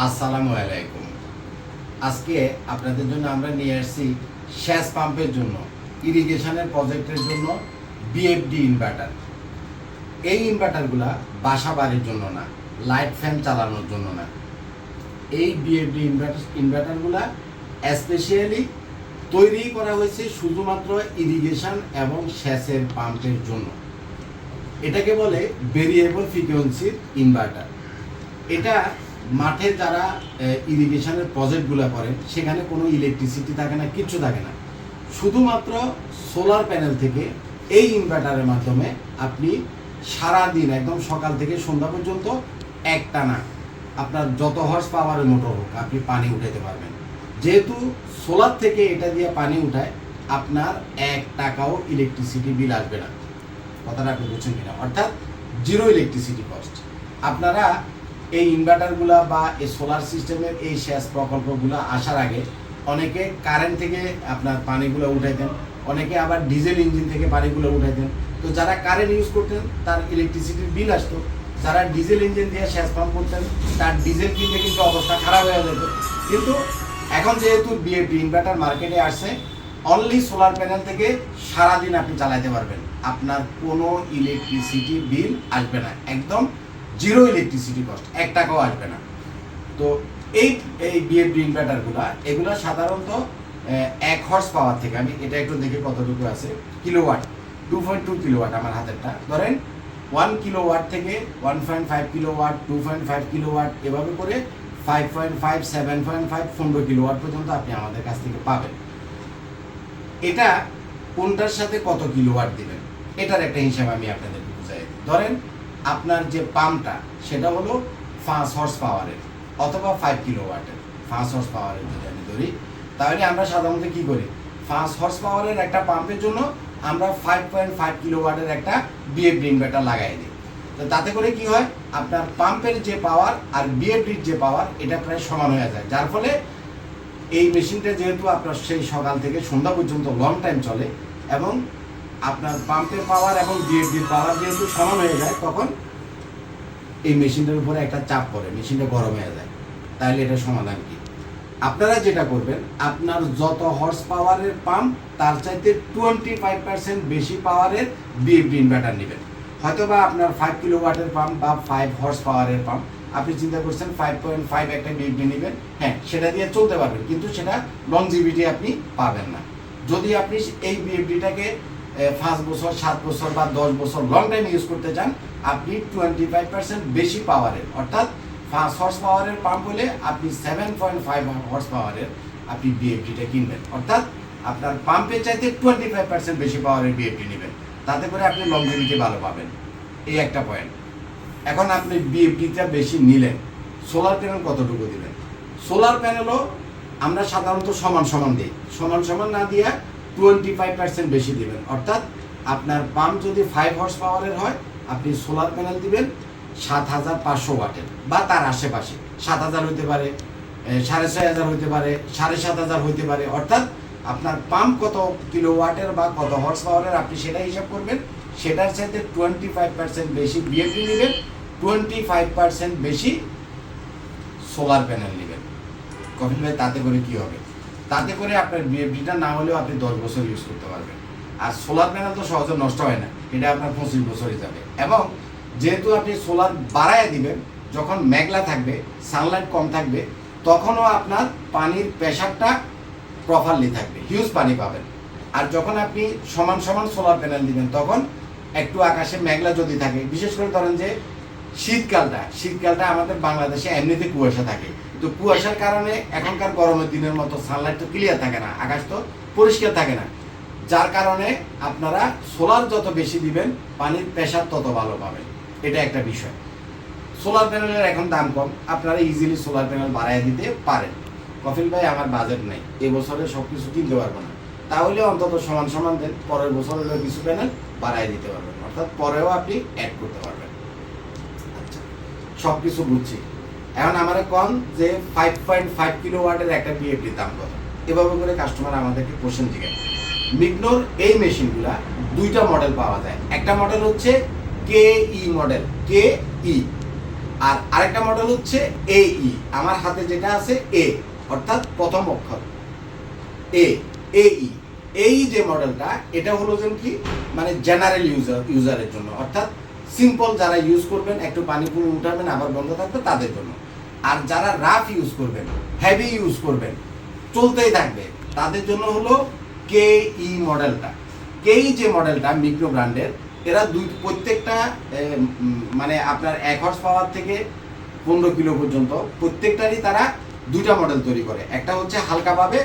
আসসালামু আলাইকুম। আজকে আপনাদের জন্য আমরা নিয়ে আসছি শ্যাস পাম্পের জন্য, ইরিগেশনের প্রজেক্টের জন্য বিএফডি ইনভার্টার। এই ইনভার্টারগুলা বাসা বাড়ির জন্য না, লাইট ফ্যান চালানোর জন্য না। এই বিএফডি ইনভার্টার ইনভার্টারগুলা স্পেশালি তৈরি করা হয়েছে শুধুমাত্র ইরিগেশন এবং সেচের পাম্পের জন্য। এটাকে বলে ভেরিয়েবল ফ্রিকোয়েন্সির ইনভার্টার এটা মাঠে যারা ইরিগেশনের প্রজেক্টগুলো করেন, সেখানে কোনো ইলেকট্রিসিটি থাকে না, কিচ্ছু থাকে না। শুধুমাত্র সোলার প্যানেল থেকে এই ইনভার্টারের মাধ্যমে আপনি সারা দিন একদম সকাল থেকে সন্ধ্যা পর্যন্ত একটানা আপনার যত হর্স পাওয়ারের মোটর হোক, আপনি পানি উঠাতে পারবেন। যেহেতু সোলার থেকে এটা দিয়ে পানি উঠায়, আপনার এক টাকাও ইলেকট্রিসিটি বিল আসবে না। কথাটা আপনি বুঝছেন কিনা? অর্থাৎ জিরো ইলেকট্রিসিটি কস্ট আপনারা এই ইনভার্টারগুলা বা এই সোলার সিস্টেমের এই সেচ প্রকল্পগুলো আসার আগে অনেকে কারেন্ট থেকে আপনার পানিগুলো উঠাইতেন, অনেকে আবার ডিজেল ইঞ্জিন থেকে পানিগুলো উঠাইতেন। তো যারা কারেন্ট ইউজ করতেন, তার ইলেকট্রিসিটির বিল আসতো। যারা ডিজেল ইঞ্জিন দিয়ে সেচ পাম্প করতেন, তার ডিজেল কিনতে কিন্তু অবস্থা খারাপ হয়ে যেত। কিন্তু এখন যেহেতু বিএপি ইনভার্টার মার্কেটে আসছে অনলি সোলার প্যানেল থেকে সারাদিন আপনি চালাতে পারবেন। আপনার কোনো ইলেকট্রিসিটি বিল আসবে না। একদম জিরো ইলেকট্রিসিটি কস্ট এক টাকাও আসবে না। তো এই এই বিএফডি ইনভার্টারগুলা এগুলো সাধারণত এক হর্স পাওয়ার থেকে, আমি এটা একটু দেখে কতটুকু আছে kilowatt two point two kilowatt আমার হাতেরটা। ধরেন ওয়ান কিলোওয়াট থেকে one point five kilowatt two point five kilowatt এভাবে করে five point five seven point five পনেরো কিলোওয়াট পর্যন্ত আপনি আমাদের কাছ থেকে পাবেন। এটা কোনটার সাথে কত কিলোওয়াট দেবেন? এটার একটা হিসাব আমি আপনাদের বুঝাই ধরেন আপনার যে পাম্পটা, সেটা হলো পাঁচ হর্স পাওয়ারের অথবা ফাইভ কিলো কিলোওয়াটের পাঁচ হর্স পাওয়ারের যদি আমি ধরি, তাহলে আমরা সাধারণত কি করি? পাঁচ হর্স পাওয়ারের একটা পাম্পের জন্য আমরা ফাইভ পয়েন্ট ফাইভ কিলোওয়াটের একটা বিএফডি ইনভার্টার লাগাই দিই। তো তাতে করে কি হয়? আপনার পাম্পের যে পাওয়ার আর বিএফডির যে পাওয়ার এটা প্রায় সমান হয়ে যায়। যার ফলে এই মেশিনটা যেহেতু আপনার সেই সকাল থেকে সন্ধ্যা পর্যন্ত লং টাইম চলে এবং আপনার পাম্পের পাওয়ার এবং বিএফডির পাওয়ার যেহেতু সমান হয়ে যায়, তখন এই মেশিনটার উপরে একটা চাপ পড়ে মেশিনটা গরম হয়ে যায়। তাহলে এটা সমাধান কি? আপনারা যেটা করবেন, আপনার যত হর্স পাওয়ারের পাম্প তার চাইতে টোয়েন্টি ফাইভ পার্সেন্ট বেশি পাওয়ারের বিএফডি ইনভার্টার নেবেন। হয়তো বা আপনার ফাইভ কিলো ওয়াটের পাম্প বা ফাইভ হর্স পাওয়ারের পাম্প আপনি চিন্তা করছেন ফাইভ পয়েন্ট ফাইভ একটা বিএফডি নেবেন। হ্যাঁ সেটা দিয়ে চলতে পারবেন, কিন্তু সেটা লংজিভিটি আপনি পাবেন না। যদি আপনি এই বিএফডিটাকে পাঁচ বছর, সাত বছর বা দশ বছর লং টাইম ইউজ করতে চান, আপনি টোয়েন্টি ফাইভ পার্সেন্ট বেশি পাওয়ারের অর্থাৎ পাঁচ হর্স পাওয়ারের পাম্প হলে আপনি সেভেন পয়েন্ট ফাইভ হর্স পাওয়ারের আপনি বিএফডিটা কিনবেন। অর্থাৎ আপনার পাম্পের চাইতে টোয়েন্টি ফাইভ পার্সেন্ট বেশি পাওয়ারের বিএফডি নেবেন। তাতে করে আপনি লং লংজিভিটি ভালো পাবেন। এই একটা পয়েন্ট এখন আপনি বিএফডিটা বেশি নিলেন সোলার প্যানেল কতটুকু দিবেন সোলার প্যানেলও আমরা সাধারণত সমান সমান দিই। সমান সমান না দিয়ে টোয়েন্টি ফাইভ পার্সেন্ট বেশি দিবেন। অর্থাৎ আপনার পাম্প যদি ফাইভ হর্স পাওয়ারের হয়, আপনি সোলার প্যানেল দিবেন সাত হাজার পাঁচশো ওয়াটের বা তার আশেপাশে। সাত হাজার হইতে পারে সাড়ে ছয় হাজার হইতে পারে, সাড়ে সাত হাজার হইতে পারে। অর্থাৎ আপনার পাম্প কত কিলো ওয়াটের বা কত হর্স পাওয়ারের আপনি সেটা হিসাব করবেন। সেটার সাথে টোয়েন্টি ফাইভ পার্সেন্ট বেশি বিএপি নেবেন টোয়েন্টি ফাইভ পার্সেন্ট বেশি সোলার প্যানেল নেবেন। কফিল ভাই, তাতে করে কি হবে? তাতে করে আপনার বিএফডিটা না হলেও আপনি দশ বছর ইউজ করতে পারবেন। আর সোলার প্যানেল তো সহজে নষ্ট হয় না, এটা আপনার পঁচিশ বছরই যাবে। এবং যেহেতু আপনি সোলার বাড়ায় দিবেন, যখন মেঘলা থাকবে সানলাইট কম থাকবে, তখনও আপনার পানির প্রেশারটা প্রপারলি থাকবে হিউজ পানি পাবেন। আর যখন আপনি সমান সমান সোলার প্যানেল দিবেন, তখন একটু আকাশে মেঘলা যদি থাকে, বিশেষ করে ধরেন যে শীতকালটা শীতকালটা আমাদের বাংলাদেশে এমনিতে কুয়াশা থাকে। তো কুয়াশার কারণে এখনকার গরমের দিনের মতো সানলাইট তো ক্লিয়ার থাকে না, আকাশ তো পরিষ্কার থাকে না। যার কারণে আপনারা সোলার যত বেশি দিবেন, পানির প্রেশার তত ভালো পাবেন। এটা একটা বিষয়। সোলার প্যানেলের এখন দাম কম, আপনারা ইজিলি সোলার প্যানেল বাড়াই দিতে পারেন। কফিল ভাই, আমার বাজেট নেই এবছরে সব কিছু কিনতে পারব না। তাহলে অন্তত সমান সমান দেন, পরের বছর হলেও কিছু প্যানেল বাড়াই দিতে পারবেন। অর্থাৎ পরেও আপনি অ্যাড করতে পারবেন। আচ্ছা সব কিছু বুঝছি। এখন আমার কম যে ফাইভ পয়েন্ট ফাইভ কিলো ওয়াটের একটা বিএফডির দাম কত? এভাবে করে কাস্টমার আমাদেরকে কোশ্চেন জিজ্ঞাসা মিগনোর এই মেশিনগুলা দুইটা মডেল পাওয়া যায়। একটা মডেল হচ্ছে কে ই মডেল কে ই আর আরেকটা মডেল হচ্ছে এই আমার হাতে যেটা আছে এ অর্থাৎ প্রথম অক্ষর। এ এ ই এই যে মডেলটা এটা হলো যেন কি? মানে জেনারেল ইউজার ইউজারের জন্য। অর্থাৎ সিম্পল যারা ইউজ করবেন, একটু পানি পুনি উঠাবেন, আবার বন্ধ থাকবে, তাদের জন্য। আর যারা রাফ ইউজ করবেন হেভি ইউজ করবেন, চলতেই থাকবে। তাদের জন্য হলো কে ই মডেলটা কেই যে মডেলটা মিক্রো ব্র্যান্ডের এরা দুই, প্রত্যেকটা মানে আপনার এক হর্স পাওয়ার থেকে পনেরো কিলো পর্যন্ত, প্রত্যেকটারই তারা দুইটা মডেল তৈরি করে। একটা হচ্ছে হালকা পাবে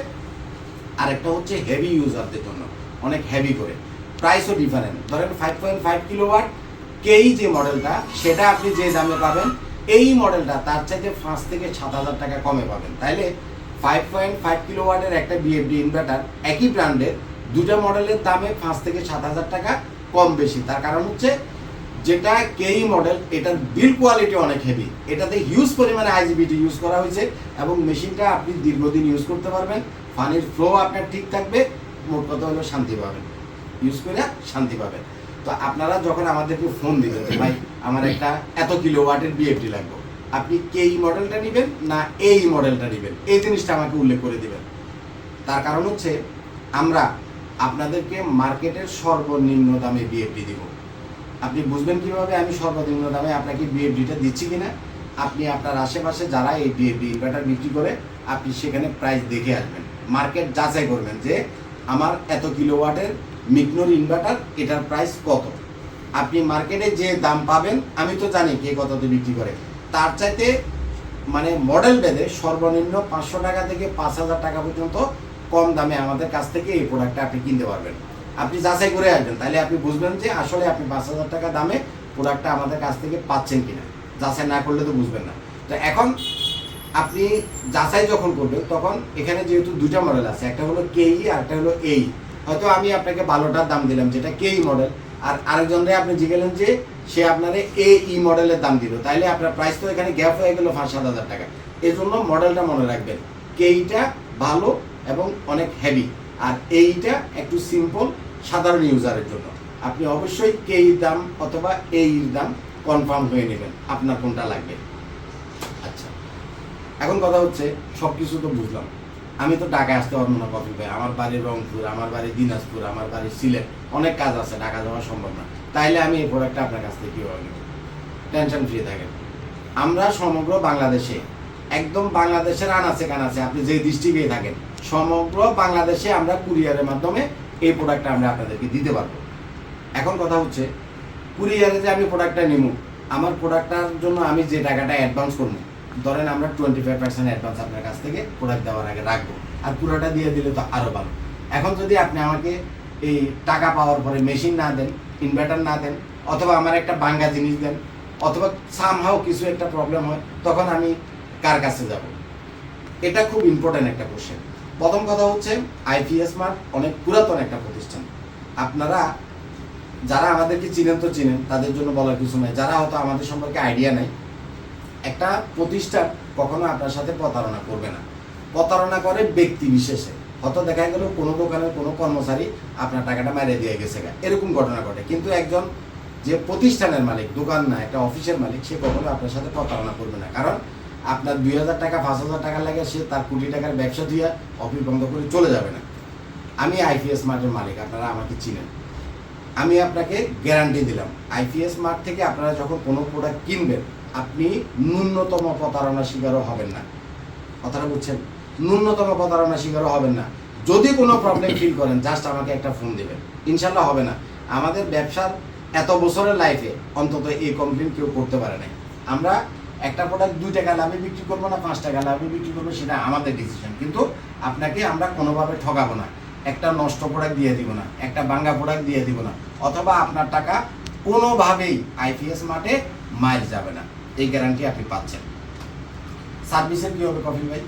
আর একটা হচ্ছে হেভি ইউজারদের জন্য, অনেক হেভি করে। প্রাইসও ডিফারেন্ট ধরেন five point five kilowatt কেই যে মডেলটা সেটা আপনি যে দামে পাবেন এই মডেলটা তার চাইতে পাঁচ থেকে সাত হাজার টাকা কমে পাবেন। তাইলে ফাইভ পয়েন্ট ফাইভ কিলো ওয়াটের একটা বিএফডি ইনভার্টার একই ব্র্যান্ডের দুটা মডেলের দামে পাঁচ থেকে সাত হাজার টাকা কম বেশি। তার কারণ হচ্ছে যেটা কেই মডেল, এটার বিল কোয়ালিটি অনেক হেভি এটাতে হিউজ পরিমাণে আইজিবিটি ইউজ করা হয়েছে এবং মেশিনটা আপনি দীর্ঘদিন ইউজ করতে পারবেন। পানির ফ্লো আপনার ঠিক থাকবে, মোট কথা হলো শান্তি পাবেন। ইউজ করে শান্তি পাবেন। তো আপনারা যখন আমাদেরকে ফোন দিবেন ভাই, আমার একটা এত কিলো ওয়াটের বিএফটি লাগবে। আপনি কে এই মডেলটা নেবেন না এই মডেলটা নেবেন? এই জিনিসটা আমাকে উল্লেখ করে দিবেন। তার কারণ হচ্ছে, আমরা আপনাদেরকে মার্কেটের সর্বনিম্ন দামে বিএফডি দিব। আপনি বুঝবেন কীভাবে আমি সর্বনিম্ন দামে আপনাকে বিএফডিটা দিচ্ছি কিনা? আপনি আপনার আশেপাশে যারা এই বিএফডি ইনভার্টার বিক্রি করে, আপনি সেখানে প্রাইস দেখে আসবেন। মার্কেট যাচাই করবেন যে, আমার এত কিলোওয়াটের মিকনোর ইনভার্টার, এটার প্রাইস কত? আপনি মার্কেটে যে দাম পাবেন, আমি তো জানি কে কততে বিক্রি করে। তার চাইতে মানে মডেল ভেদে সর্বনিম্ন পাঁচশো টাকা থেকে পাঁচ হাজার টাকা পর্যন্ত কম দামে আমাদের কাছ থেকে এই প্রোডাক্টটা আপনি কিনতে পারবেন। আপনি যাচাই করে আসবেন তাহলে আপনি বুঝবেন যে আসলে আপনি পাঁচ হাজার টাকা দামে প্রোডাক্টটা আমাদের কাছ থেকে পাচ্ছেন কিনা। যাচাই না করলে তো বুঝবেন না। তো এখন আপনি যাচাই যখন করবেন, তখন এখানে যেহেতু দুটা মডেল আছে, একটা হলো কেই আর একটা হলো এই হয়তো আমি আপনাকে ভালোটার দাম দিলাম, যেটা কেই মডেল আর আরেকজনরে আপনি জিগেলেন যে সে আপনারে এ ই মডেলের দাম দিল। তাইলে আপনার প্রাইস তো এখানে গ্যাপ হয়ে গেল পাঁচ সাত হাজার টাকা। এই জন্য মডেলটা মনে রাখবেন কেইটা ভালো এবং অনেক হেভি আর এইটা একটু সিম্পল সাধারণ ইউজারের জন্য। আপনি অবশ্যই কেই দাম অথবা এই দাম কনফার্ম হয়ে নেবেন, আপনার কোনটা লাগবে। আচ্ছা এখন কথা হচ্ছে সব কিছু তো বুঝলাম। আমি তো ঢাকায় আসতে পারব না কফি ভাই। আমার বাড়ি রংপুর, আমার বাড়ি দিনাজপুর, আমার বাড়ি সিলেট। অনেক কাজ আছে, ঢাকা যাওয়া সম্ভব না। তাইলে আমি এই প্রোডাক্টটা আপনার কাছ থেকে কীভাবে নেব? টেনশন ফ্রি থাকেন। আমরা সমগ্র বাংলাদেশে, একদম বাংলাদেশের আনাচে কানাচে, আপনি যে ডিস্ট্রিক্টে থাকেন, সমগ্র বাংলাদেশে আমরা কুরিয়ারের মাধ্যমে এই প্রোডাক্টটা আমরা আপনাদেরকে দিতে পারব। এখন কথা হচ্ছে, কুরিয়ারে যে আমি প্রোডাক্টটা নিব, আমার প্রোডাক্টটার জন্য আমি যে টাকাটা অ্যাডভান্স করব ধরেন আমরা টোয়েন্টি ফাইভ পার্সেন্ট অ্যাডভান্স আপনার কাছ থেকে প্রোডাক্ট দেওয়ার আগে রাখব। আর পুরোটা দিয়ে দিলে তো আরও ভালো। এখন যদি আপনি আমাকে এই টাকা পাওয়ার পরে মেশিন না দেন ইনভার্টার না দেন, অথবা আমার একটা বাঙ্গা জিনিস দেন, অথবা সামহাও কিছু একটা প্রবলেম হয়, তখন আমি কার কাছে যাব? এটা খুব ইম্পর্ট্যান্ট একটা কোশ্চেন প্রথম কথা হচ্ছে আইপিএস মার্ট অনেক পুরাতন একটা প্রতিষ্ঠান। আপনারা যারা আমাদেরকে চিনেন তো চিনেন, তাদের জন্য বলার কিছু নাই। যারা হয়তো আমাদের সম্পর্কে আইডিয়া নাই একটা প্রতিষ্ঠান কখনো আপনার সাথে প্রতারণা করবে না। প্রতারণা করে ব্যক্তি বিশেষে। হয়তো দেখা গেল, কোনো দোকানের কোনো কর্মচারী আপনার টাকাটা মেরে দিয়ে গেছে। এরকম ঘটনা ঘটে। কিন্তু একজন যে প্রতিষ্ঠানের মালিক, দোকান না, একটা অফিসের মালিক, সে কখনো আপনার সাথে প্রতারণা করবে না। কারণ আপনার দুই হাজার টাকা, পাঁচ হাজার টাকা লাগে, সে তার কোটি টাকার ব্যবসা দিয়ে অফিস বন্ধ করে চলে যাবে না। আমি আইপিএস মার্টের মালিক, আপনারা আমাকে চিনেন। আমি আপনাকে গ্যারান্টি দিলাম। আইপিএস মার্ট থেকে আপনারা যখন কোনো প্রোডাক্ট কিনবেন আপনি ন্যূনতম প্রতারণার শিকারও হবেন না। কথাটা বুঝছেন? ন্যূনতম প্রতারণার শিকারও হবেন না। যদি কোনো প্রবলেম ফিল করেন জাস্ট আমাকে একটা ফোন দেবেন। ইনশাল্লাহ হবে না। আমাদের ব্যবসার এত বছরের লাইফে অন্তত এই কমপ্লেন কেউ করতে পারে নাই। আমরা একটা প্রোডাক্ট দুই টাকা লাভে বিক্রি করব না পাঁচ টাকা লাভে বিক্রি করব, সেটা আমাদের ডিসিশন কিন্তু আপনাকে আমরা কোনোভাবে ঠকাবো না। একটা নষ্ট প্রোডাক্ট দিয়ে দিব না, একটা বাঙ্গা প্রোডাক্ট দিয়ে দিব না। অথবা আপনার টাকা কোনোভাবেই আইপিএস মাঠে মাইল যাবে না। এই গ্যারান্টি আপনি পাচ্ছেন। সার্ভিসের কী হবে কপিল ভাই?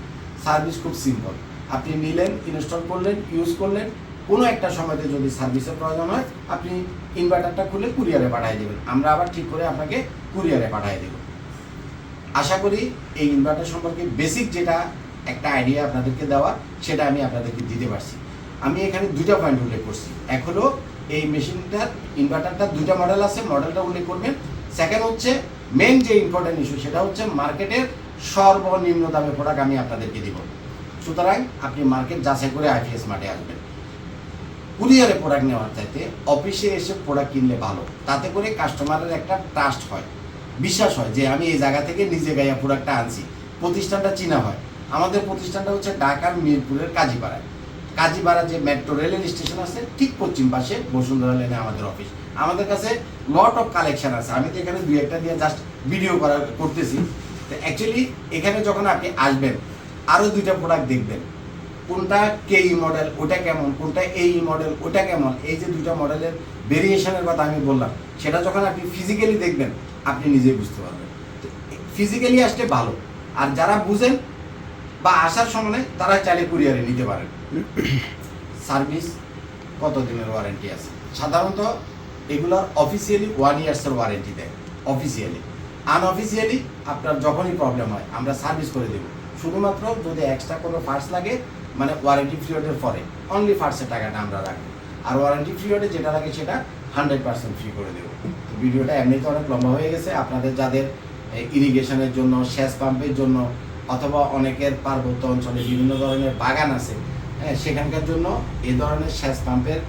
সার্ভিস খুব সিম্পল আপনি নিলেন ইনস্টল করলেন ইউজ করলেন, কোনো একটা সময়তে যদি সার্ভিসের প্রয়োজন হয়, আপনি ইনভার্টারটা খুলে কুরিয়ারে পাঠিয়ে দেবেন। আমরা আবার ঠিক করে আপনাকে কুরিয়ারে পাঠিয়ে দেব। আশা করি এই ইনভার্টার সম্পর্কে বেসিক যেটা একটা আইডিয়া আপনাদেরকে দেওয়া, সেটা আমি আপনাদেরকে দিতে পারছি। আমি এখানে দুইটা পয়েন্ট উল্লেখ করছি। হলো, এই মেশিনটার ইনভার্টারটার দুইটা মডেল আছে মডেলটা উল্লেখ করবেন। সেকেন্ড হচ্ছে মেন যে ইম্পর্টেন্ট ইস্যু সেটা হচ্ছে মার্কেটের সর্বনিম্ন দামে প্রোডাক্ট আমি আপনাদেরকে দিব। সুতরাং আপনি মার্কেট যাচাই করে আইপিএস মাঠে আসবেন। কুরিয়ারে প্রোডাক্ট নেওয়ার চাইতে অফিসে এসে প্রোডাক্ট কিনলে ভালো। তাতে করে কাস্টমারের একটা ট্রাস্ট হয়। বিশ্বাস হয় যে আমি এই জায়গা থেকে নিজে গাইয়া প্রোডাক্টটা আনছি। প্রতিষ্ঠানটা চিনা হয়। আমাদের প্রতিষ্ঠানটা হচ্ছে ঢাকার মিরপুরের কাজীপাড়ায়। কাজীপাড়া যে মেট্রো রেলের স্টেশন আছে, ঠিক পশ্চিম পাশে বসুন্ধরা লেনে আমাদের অফিস আমাদের কাছে লট অফ কালেকশন আছে। আমি তো এখানে দুই একটা দিয়ে জাস্ট ভিডিও করা করতেছি। তো অ্যাকচুয়ালি এখানে যখন আপনি আসবেন আরও দুইটা প্রোডাক্ট দেখবেন। কোনটা কেই মডেল ওটা কেমন কোনটা এই মডেল ওটা কেমন এই যে দুইটা মডেলের ভেরিয়েশনের কথা আমি বললাম সেটা যখন আপনি ফিজিক্যালি দেখবেন আপনি নিজেই বুঝতে পারবেন। ফিজিক্যালি আসলে ভালো। আর যারা বুঝেন বা আসার সময় তারা চাইলে কুরিয়ারে নিতে পারেন। সার্ভিস কত দিনের ওয়ারেন্টি আছে? সাধারণত এগুলোর অফিসিয়ালি ওয়ান ইয়ার্সের ওয়ারেন্টি দেয় অফিসিয়ালি আনঅফিসিয়ালি আপনার যখনই প্রবলেম হয়, আমরা সার্ভিস করে দেবো। শুধুমাত্র যদি এক্সট্রা কোনো পার্টস লাগে মানে ওয়ারেন্টি পিরিয়ডের পরে অনলি পার্টসের টাকাটা আমরা রাখব। আর ওয়ারেন্টি পিরিয়ডে যেটা লাগে সেটা হান্ড্রেড পার্সেন্ট ফ্রি করে দেবো। ভিডিওটা এমনিতে অনেক লম্বা হয়ে গেছে, আপনাদের যাদের ইরিগেশনের জন্য, সেচ পাম্পের জন্য, অথবা অনেকের পার্বত্য অঞ্চলে বিভিন্ন ধরনের বাগান আছে হ্যাঁ সেখানকার জন্য এই ধরনের সেচ পাম্পের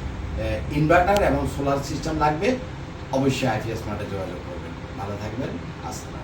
ইনভার্টার এবং সোলার সিস্টেম লাগবে। অবশ্যই আইপিএস মার্টে যোগাযোগ করবেন। ভালো থাকবেন। আসসালামু